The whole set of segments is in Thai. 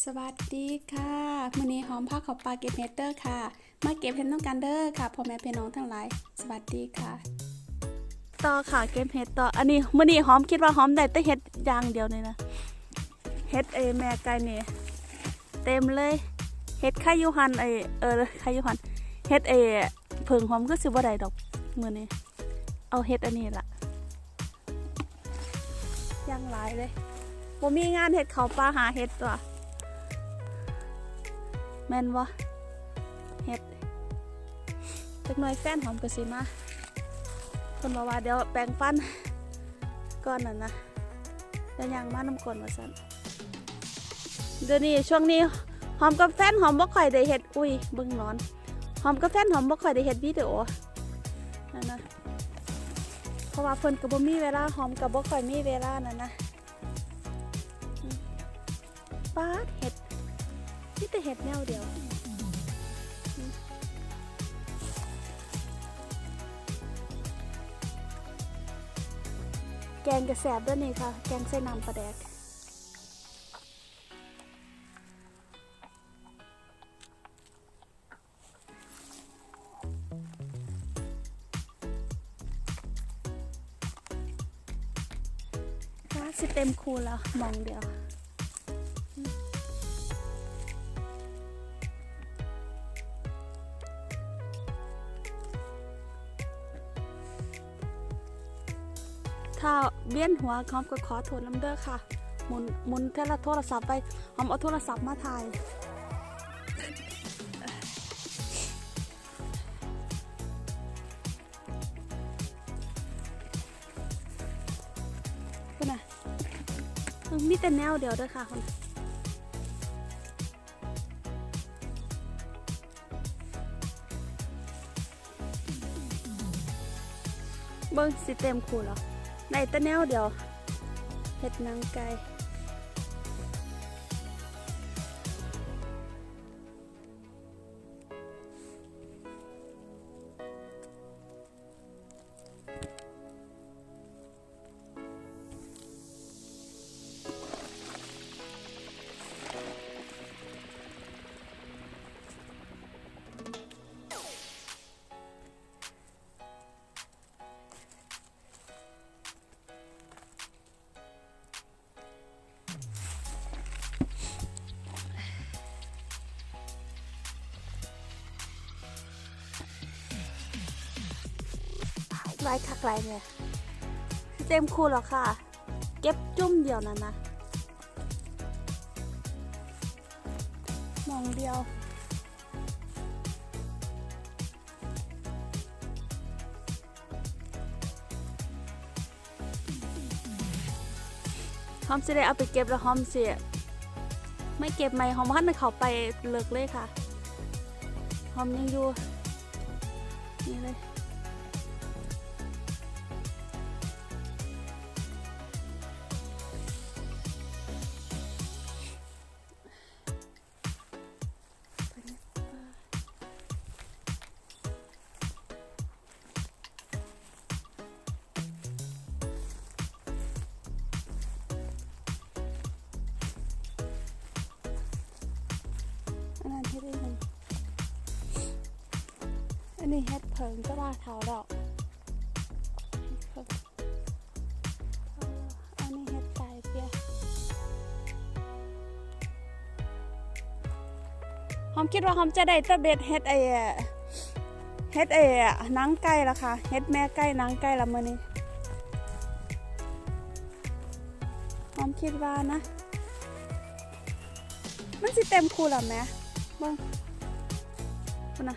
สวัสดีค่ะมื้อนี้หอมผ้าขาวปลาเก็บเฮดเดอร์ค่ะ มาเก็บเห็ดน้องกันเด้อค่ะพ่อแม่พี่น้องทั้งหลาย สวัสดีค่ะ ต่อค่ะเก็บเห็ดต่อ อันนี้มื้อนี้หอมคิดว่าหอมได้แต่เห็ดอย่างเดียวเลยนะเห็ดเอแม่ไก่นี่เต็มเลยเห็ดไข่ยูหันไอเออไข่ยูหันเห็ดเอเผิงหอมก็สิบ่ได้ดอกมื้อนี้เอาเห็ดอันนี้ล่ะย่างหลายเลยบ่มีงานเห็ดเขาวปลาหาเห็ดตัว แม่นวะเฮ็ดจักหน่อยแฟนหอมก็สิมาคนบอกว่าเดี๋ยวแปรงฟันก่อนน่ะนะเดี๋ยวยังมาน้ำก่อนว่าซั่นเดี๋ยวนี้ช่วงนี้หอมกับแฟนหอมบ่ค่อยได้เฮ็ดอุ้ยเบิ่งนอน หอมกับแฟนหอมบ่ค่อยได้เฮ็ดวิดีโอนั่นนะเพราะว่าเพิ่นก็บ่มีเวลาหอมก็บ่ค่อยมีเวลานั่นนะอืมปาดเฮ็ด นี่แต่เห็ดแนวเดียวแกงกระแสบด้วยนี่ค่ะ แกงใส่น้ำปลาแดกร้าสิเต็มคูแล้วมองเดียว เบี้ยนหัวคอมก็ขอโทษน้ำเด้อค่ะหมุนหมุนเทละโทรศัพท์ไปหอมเอาโทรศัพท์มาถ่ายคุณน่ะมีแต่แนวเดียวเด้อค่ะคุณเบิ้งสิเต็มคูแล้ว ในตะแนวเดียวเห็ดนางไก่ ลายคักลายเนี่ยเต็มคูแล้วค่ะ เก็บจุ่มเดียวนั่นนะมองเดียวหอมสิได้เอาไปเก็บแล้วหอมเสิไม่เก็บไหมหอมพันเขาไปเลิกเลยค่ะหอมยังอยู่นี่เลย อันนี้เฮ็ดเพิงก็ว่าเท้าดอกอันนี้เฮ็ดไก่เปียหอมคิดว่าหอมจะได้ตะเบ็ดเฮ็ดไอ้เฮ็ดไอ้นังไก่ละค่ะเฮ็ดแม่ไก่นังไก่ละมื้อนี้หอมคิดว่านะ มันสิเต็มคูล้วแม่บิ่งพุ่นะ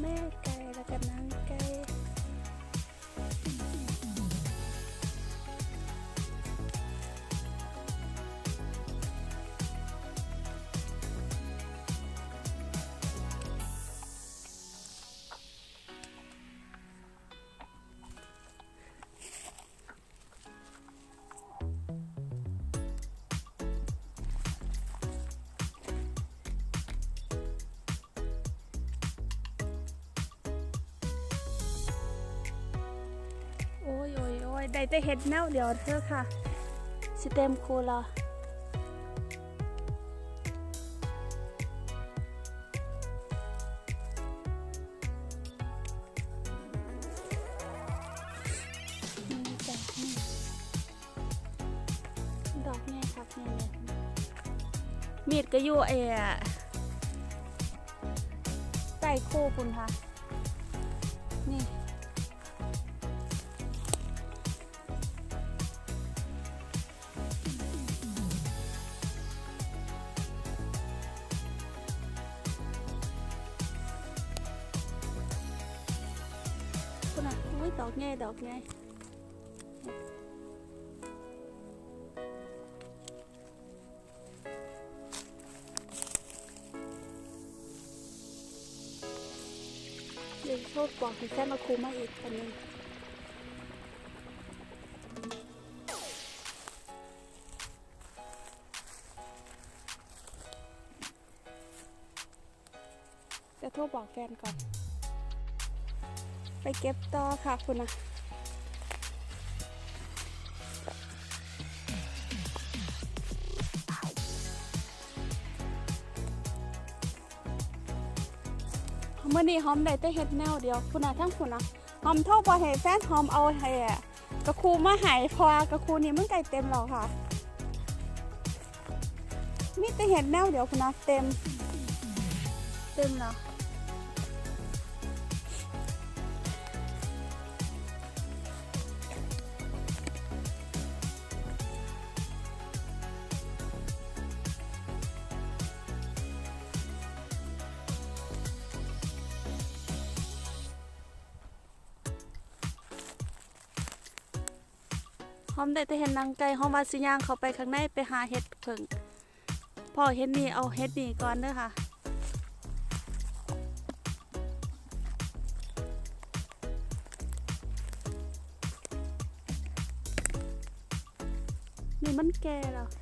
แม่ไก่แล้วก็นางไก่ ได้แต่เห็ดแนวเดียวเธอค่ะสิเต็มคูละดอกแง่ครับแง่เนี่ยมีดก็อยู่เออใต้คู่คุณค่ะ อุ้ยดอกไงดอกไงเดี๋ยวโทษบอกให้แค่มาคูมาอีกอันนึงจะโทรบอกแฟนก่อน ไปเก็บต่อค่ะคุณนะเมื่อนี้หอมได้แต่เห็ดแนวเดียวคุณนะทั้งคุณนะหอมโทษบอให้แฟนหอมเอาให้อะกระคูมาหายพอกระคูนี่มันไก่เต็มแล้วค่ะมีแต่เห็ดแนวเดียวคุณนะเต็ม เต็มแล้ว อมได้แต่เห็นนางไก่หอมว่าสิย่างเขาไปข้างในไปหาเห็ดเพิ่งพ่อเห็ดนี่เอาเห็ดนี่ก่อนเด้อค่ะนี่มันแก่แล้ว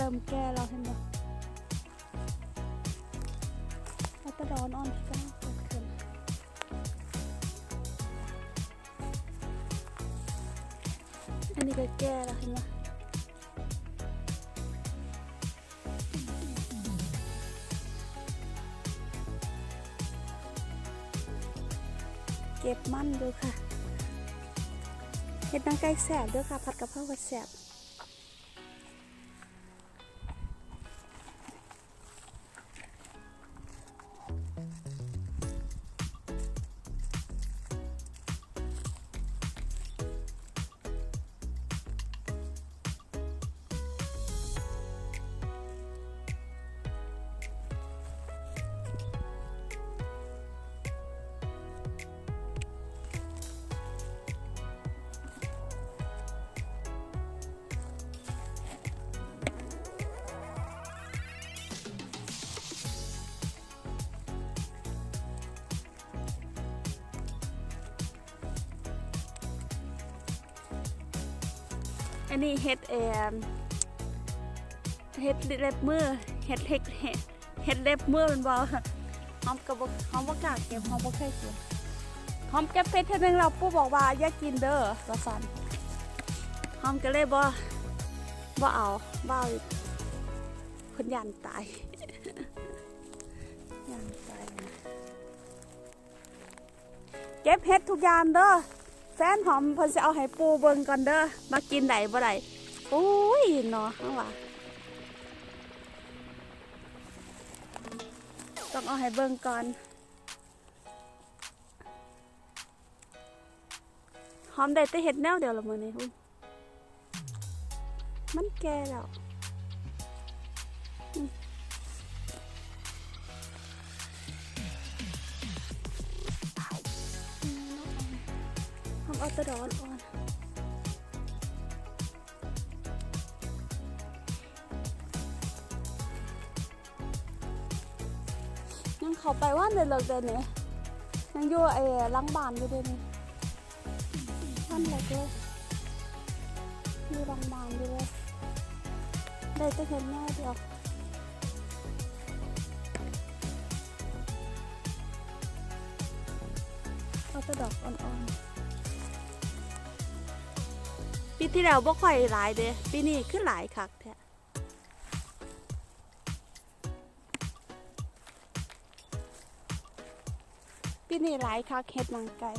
เริ่มแก่แล้วเห็นไหมเอาแตดอนอ่อนที่ก้าเกิดขึ้นอันนี้ก็แก่แล้วเห็นไหมเก็บมันดูค่ะเห็ดนางไก่แสบด้วยค่ะ ผัดกะเพราก็แสบ อันนี้เฮ็ดเอ่อเฮ็ดเล็บมือเฮ็ดเฮ็ดเฮ็ดเฮ็ดเล็บมือมันบ่หอมก็บ่หอมบ่กล้าเก็บหอมบ่เคยกินหอมเก็บเพชรเท่านึงเราปู่บอกว่าอย่ากินเด้อว่าซั่นหอมก็เลยบ่บ่เอาบ่เอาอีกเพิ่นย่านตายย่านตายเก็บเฮ็ดทุกอย่างเด้อ แฟนหอมเพิ่นสิเอาให้ปูเบิ่งก่อนเด้อมากินได้บ่ได้โอ้ยเนาะข้างว่าต้องเอาให้เบิ่งก่อนหอมได้แต่เห็ดแนวเดียวละมื้อนี้อุ๊ยมันแก่แล้ว ก็ร้อนอ่ยังเขาไปว่าเดินเลิกเดินเนี่ยยังอยู่ไอ้ล้างบานอยู่เดินนี่ท่านเลยด้วยมีล้างบานอยู่เลยได้จะเห็นแม่เดียวเอาแต่ดอกอ่อนๆ ปีที่แล้วบ่ค่อยหลายเด้ปีนี้ขึ้นหลายคักแท้ปีนี้หลายคักเห็ดมังไก่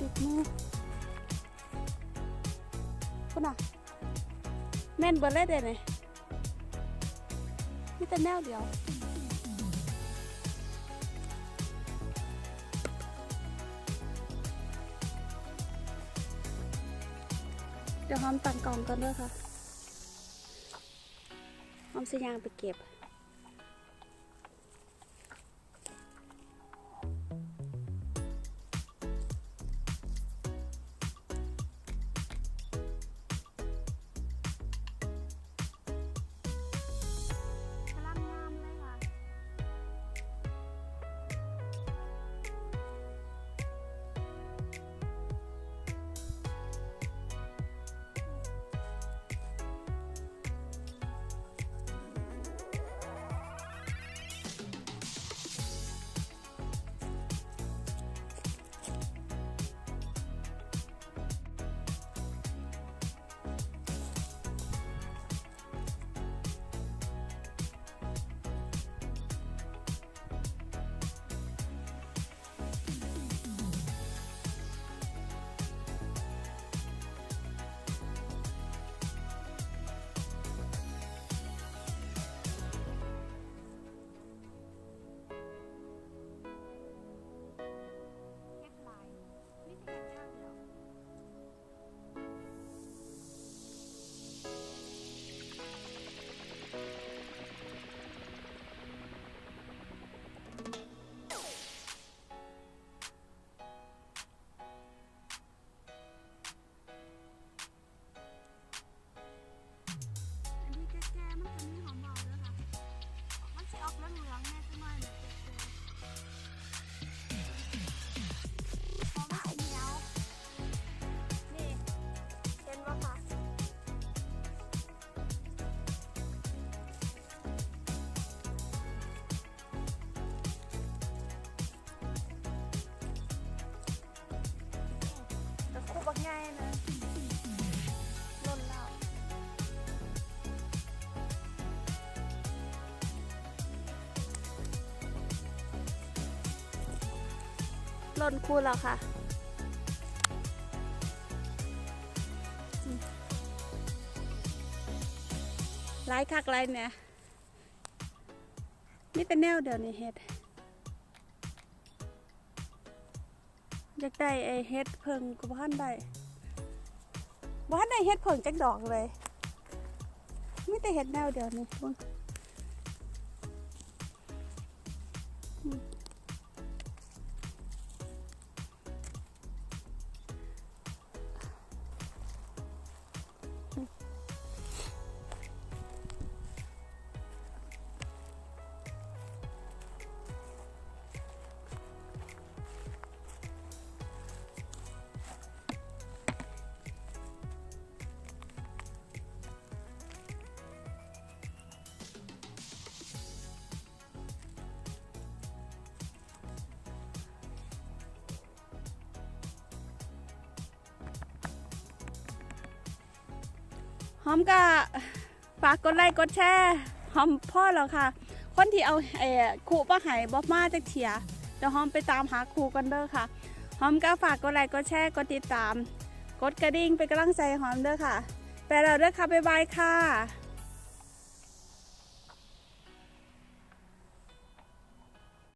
ติดมือคุณอะแม่นเบิดเลยเด้เนี่ยมีแต่แนวเดียวเดี๋ยวหอมตั้งกล่องก่อนด้วยค่ะหอมสิยางไปเก็บ ล่นคู่แล้วค่ะ หลายคักหลายเนี่ย นี่เป็นแนวเดียวนี่เฮ็ด อยากได้ไอเฮ็ดเพิงก็บ่ทันได้บ่ทันได้เฮ็ดเพิงจักดอกเลยไมีแต่เฮ็ดแนวเดียวนี่เบิ่ หอมก็ฝากกดไลค์กดแชร์หอมพ่อเราค่ะ คนที่เอาเอ่ครูป้าไห้บ่มาจากเถียเดี๋ยวหอมไปตามหาครูกันเด้อค่ะหอมก็ฝากกดไลค์กดแชร์กดติดตาม กดกระดิ่งเป็นกำลังใจหอมเด้อค่ะ ไปแล้วเด้อค่ะบ๊ายบายค่ะ